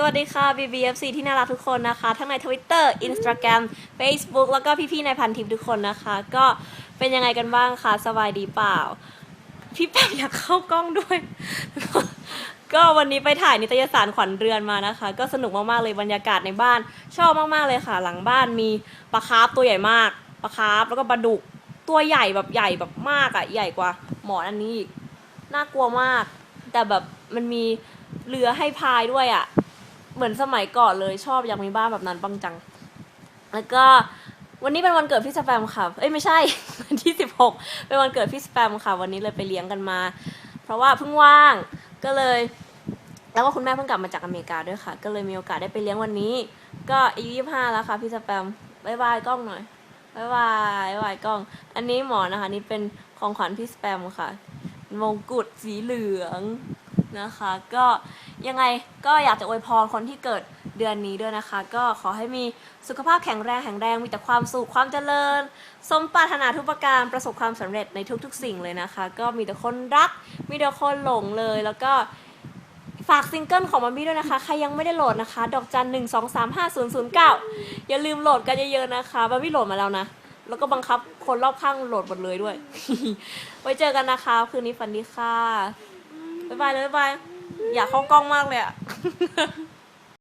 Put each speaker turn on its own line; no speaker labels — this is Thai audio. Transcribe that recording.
สวัสดีค่ะ BBFC ที่น่ารักทุกคนนะคะ ทั้งใน Twitter Instagram Facebook แล้วก็พี่ๆในพันทิปทุกคนนะคะ ก็เป็นยังไงกันบ้างคะสบายดีเปล่า พี่แป๊บอยากเข้ากล้องด้วย ก็วันนี้ไปถ่ายนิตยสารขวัญเรือนมานะคะ ก็สนุกมากๆเลยบรรยากาศในบ้าน ชอบมากๆเลยค่ะ หลังบ้านมีปลาคาร์ฟตัวใหญ่มากปลาคาร์ฟแล้วก็ปลาดุกตัวใหญ่แบบใหญ่แบบมากอะใหญ่กว่าหมอนอันนี้อีกน่ากลัวมาก แต่แบบมันมีเรือให้พายด้วยอะ เหมือนสมัยก่อนเลยชอบอยากมีบ้านแบบนั้นบังจัง แล้วก็วันนี้เป็นวันเกิดพี่สแปมค่ะ เอ้ยไม่ใช่ วันที่สิบหกเป็นวันเกิดพี่สแปมค่ะ วันนี้เลยไปเลี้ยงกันมา เพราะว่าเพิ่งว่างก็เลย แล้วก็คุณแม่เพิ่งกลับมาจากอเมริกาด้วยค่ะ ก็เลยมีโอกาสได้ไปเลี้ยงวันนี้ ก็อายุยี่ห้าแล้วค่ะพี่สแปมบายบายกล้องหน่อยบายบายบายบายกล้อง อันนี้หมอนะคะ นี่เป็นของขวัญพี่สแปมค่ะ มงกุฎสีเหลือง นะคะ ก็ยังไงก็อยากจะอวยพรคนที่เกิดเดือนนี้ด้วยนะคะ ก็ขอให้มีสุขภาพแข็งแรงแข็งแรงมีแต่ความสุขความเจริญ สมปรารถนาทุกประการประสบความสำเร็จในทุกๆ สิ่งเลยนะคะ ก็มีแต่คนรัก มีแต่คนหลงเลยแล้วก็ฝากซิงเกิลของมัมมี่ด้วยนะคะ ใครยังไม่ได้โหลดนะคะ ดอกจันหนึ่งสองสามห้าศูนย์ศูนย์เก้าอย่าลืมโหลดกันเยอะๆนะคะมัมมี่โหลดมาแล้วนะ แล้วก็บังคับคนรอบข้างโหลดหมดเลยด้วย ไว้เจอกันนะคะ คืนนี้ฝันดีค่ะ บ๊ายบายเลยบ๊ายบาย อยากเข้ากล้องมากเลยอะ